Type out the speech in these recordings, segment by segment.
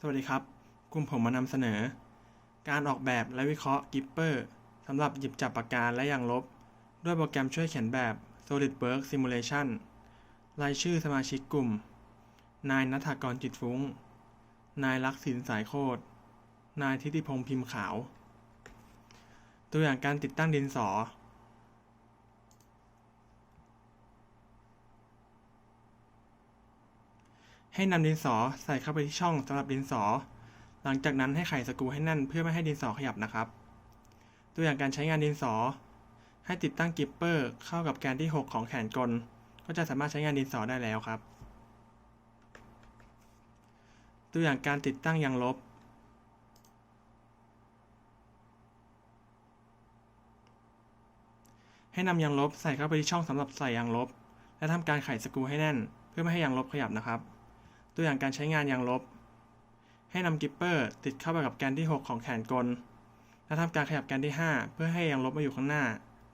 สวัสดีครับ กลุ่มผมมานำเสนอ การออกแบบและวิเคราะห์กิปเปอร์สำหรับหยิบจับปากกาและยางลบ ด้วยโปรแกรมช่วยเขียนแบบ SolidWorks Simulation รายชื่อสมาชิกกลุ่ม นายนัฐกรจิตฟุ้ง นายลักษิณสายโคตร นายทิติพงษ์พิมพ์ขาว ตัวอย่างการติดตั้งดินสอ ให้นำดินสอใส่เข้าไปที่ช่องสำหรับดินสอ หลังจากนั้นให้ไขสกรูให้แน่นเพื่อไม่ให้ดินสอขยับนะครับ ตัวอย่างการใช้งานดินสอ ให้ติดตั้งกิปเปอร์เข้ากับแกนที่ 6 ของแขนกล ก็จะสามารถใช้งานดินสอได้แล้วครับ ตัวอย่างการติดตั้งยางลบ ให้นำยางลบใส่เข้าไปที่ช่องสำหรับใส่ยางลบ และทำการไขสกรูให้แน่น เพื่อไม่ให้ยางลบขยับนะครับ ตัวอย่างการใช้งานยางลบ ให้นำกิปเปอร์ติดเข้าไปกับแกนที่ 6 ของแขนกล และทำการขยับแกนที่ 5 เพื่อให้ยางลบมาอยู่ข้างหน้า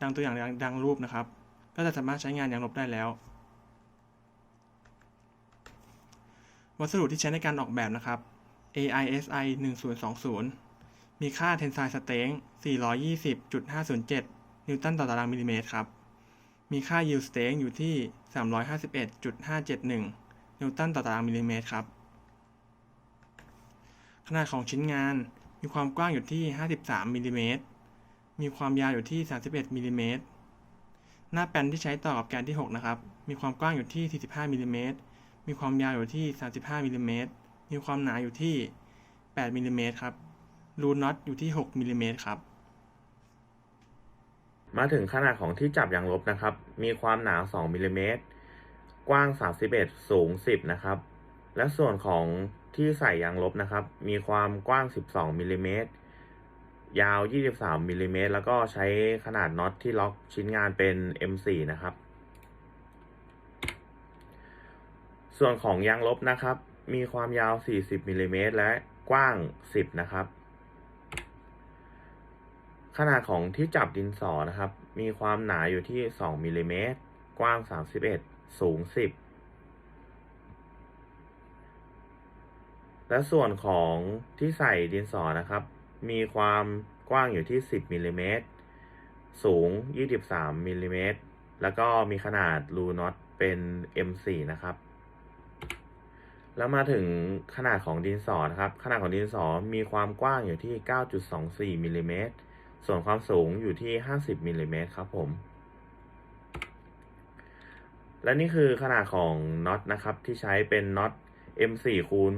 ดังตัวอย่างดังรูปนะครับ ก็จะสามารถใช้งานยางลบได้แล้ว วัสดุที่ใช้ในการออกแบบนะครับ AISI 1020 มีค่า Tensile Strength 420.507 นิวตันต่อตารางมิลลิเมตรครับ มีค่า Yield Strength อยู่ที่ 351.571 นิวตันต่อตารางมิลลิเมตรครับ ขนาดของชิ้นงานมีความกว้างอยู่ที่ 53มิลลิเมตร มีความยาวอยู่ที่ 31มิลลิเมตร หน้าแป้นที่ใช้ต่อกับแกนที่ 6 นะครับ มีความกว้างอยู่ที่ 45มิลลิเมตร มีความยาวอยู่ที่ 35มิลลิเมตร มีความหนาอยู่ที่ 8มิลลิเมตรครับ รูน็อตอยู่ที่ 6มิลลิเมตรครับ มาถึงขนาดของที่จับยางลบนะครับ มีความหนา 2มิลลิเมตร กว้าง 31 สูง 10 นะครับ และส่วนของที่ใส่ยางลบนะครับ มีความกว้าง 12มิลลิเมตรยาว 23มิลลิเมตรแล้วก็ใช้ขนาดน็อตที่ล็อกชิ้นงานเป็น M4 นะครับ ส่วนของยางลบนะครับ มีความยาว 40มิลลิเมตรและกว้าง 10 นะครับ ขนาดของที่จับดินสอนะครับ มีความหนาอยู่ที่ 2มิลลิเมตรกว้าง 31 สูง10และส่วนของที่ใส่ดินสอนะครับ มีความกว้างอยู่ที่ 10มิลลิเมตรสูง 23มิลลิเมตรแล้วก็มีขนาดรูน็อตเป็น M4 นะครับ แล้วมาถึงขนาดของดินสอนะครับ ขนาดของดินสอมีความกว้างอยู่ที่ 9.24มิลลิเมตรส่วนความสูงอยู่ที่ 50มิลลิเมตรครับผม และนี่คือขนาดของน็อตนะครับ ที่ใช้เป็นน็อต M4 คูณ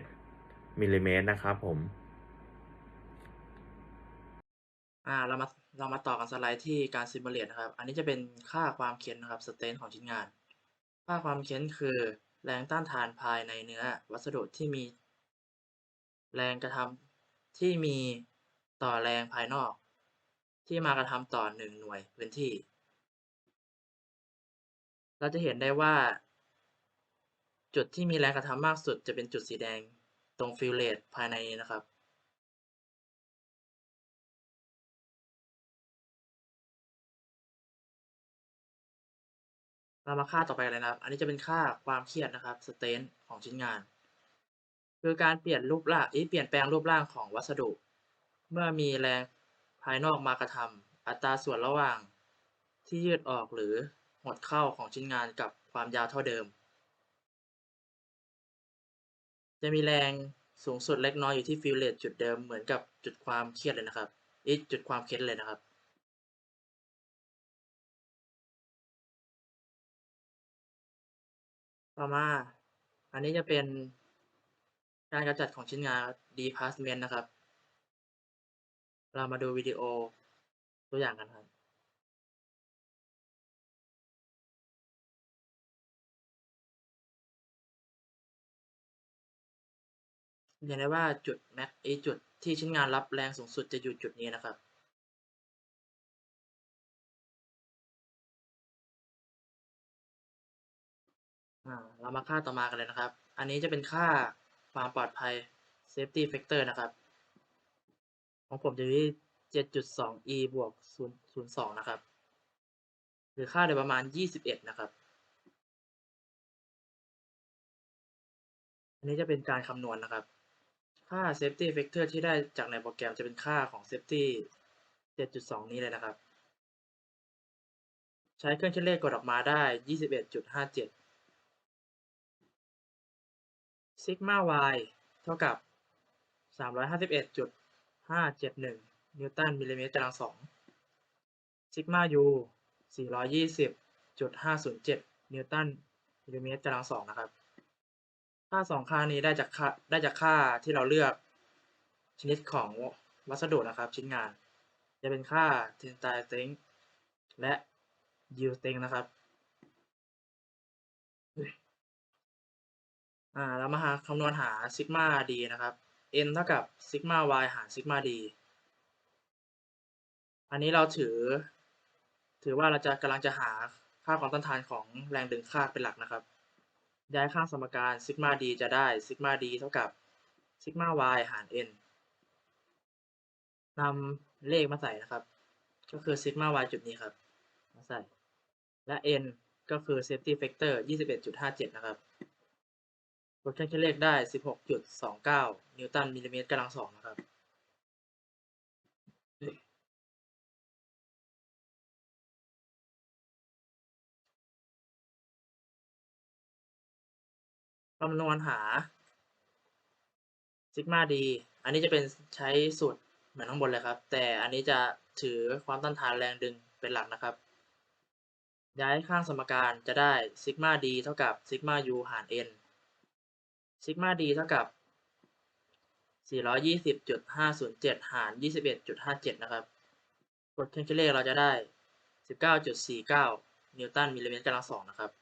0.7มิลลิเมตรนะครับผม อ่าเรามาเรามาต่อกันสไลด์ที่การซิมูเลตนะครับ อันนี้จะเป็นค่าความเค้นนะครับสเตนของชิ้นงาน ค่าความเค้นคือแรงต้านทานภายในเนื้อ วัสดุที่มี แรงกระทำที่มีต่อแรงภายนอก ที่มากระทำต่อหนึ่งหน่วยพื้นที่ เราจะเห็นได้ว่า จุดที่มีแรงกระทำมากสุดจะเป็นจุดสีแดงตรงฟิลเลตภายในนี้นะครับ เรามาค่าต่อไปเลยนะครับ อันนี้จะเป็นค่าความเครียดนะครับสเตนของชิ้นงาน คือการเปลี่ยนรูปร่างเอ้ยเปลี่ยนแปลงรูปร่างของวัสดุ เมื่อมีแรงภายนอกมากระทำอัตราส่วนระหว่างที่ยืดออกหรือ หดเข้าของชิ้นงานกับความยาวเท่าเดิม จะมีแรงสูงสุดเล็กน้อยอยู่ที่ฟิลเลตจุดเดิมเหมือนกับจุดความเครียดเลยนะครับอีจุดความเครียดเลยนะครับ ต่อมา อันนี้จะเป็นการกำจัดของชิ้นงาน depassment นะครับ เรามาดูวิดีโอตัวอย่างกันครับ เห็นได้ว่าจุดแม็กไอจุดที่ชิ้นงานรับแรงสูงสุดจะอยู่จุดนี้นะครับเรามาค่าต่อมากันเลยนะครับ อันนี้จะเป็นค่าความปลอดภัย safety factor นะครับ ของผมจะอยู่ที่ 7.2 e บวก 0.02 นะครับ หรือค่าโดยประมาณ 21 นะครับ อันนี้จะเป็นการคำนวณนะครับ ค่า safety factor ที่ได้จากในโปรแกรมจะเป็นค่าของ safety 7.2 นี้เลยนะครับ ใช้เครื่องคิดเลขกดออกมาได้ 21.57 sigma y เท่ากับ 351.571 นิวตันมิลลิเมตรตารางสอง sigma u 420.507 นิวตันมิลลิเมตรตารางสองนะครับ ค่าสองค่านี้ได้จากค่าได้จากค่าที่เราเลือกชนิดของวัสดุนะครับ ชิ้นงาน จะเป็นค่า tensile strength และ yield strength นะครับอ่าเรามาหาคำนวณหาซิกมา d นะครับ n เท่ากับซิกมา y หารซิกมา d อันนี้เราถือ ถือว่าเราจะกำลังจะหาค่าความต้านทานของแรงดึงคาดเป็นหลักนะครับ ย้ายข้างสมการซิกมา d จะได้ซิกมา d เท่ากับซิกมา y หาร n นำเลขมาใส่นะครับ ก็คือซิกมา y จุดนี้ครับ มาใส่ และ n ก็คือ safety factor 21.57 นะครับกดเครื่องคิดเลขได้ 16.29 นิวตันมิลลิเมตรกำลังสองนะครับ คำนวณหาซิกมาดีอันนี้จะเป็นใช้สูตรเหมือนข้างบนเลยครับ แต่อันนี้จะถือความต้านทานแรงดึงเป็นหลักนะครับ ย้ายข้างสมการจะได้ซิกมาดีเท่ากับซิกมา u หาร n ซิกมาดีเท่ากับ 420.507 หาร 21.57 นะครับ กดเครื่องคิดเลขเราจะได้ 19.49 นิวตันมิลลิเมตรกำลังสองนะครับ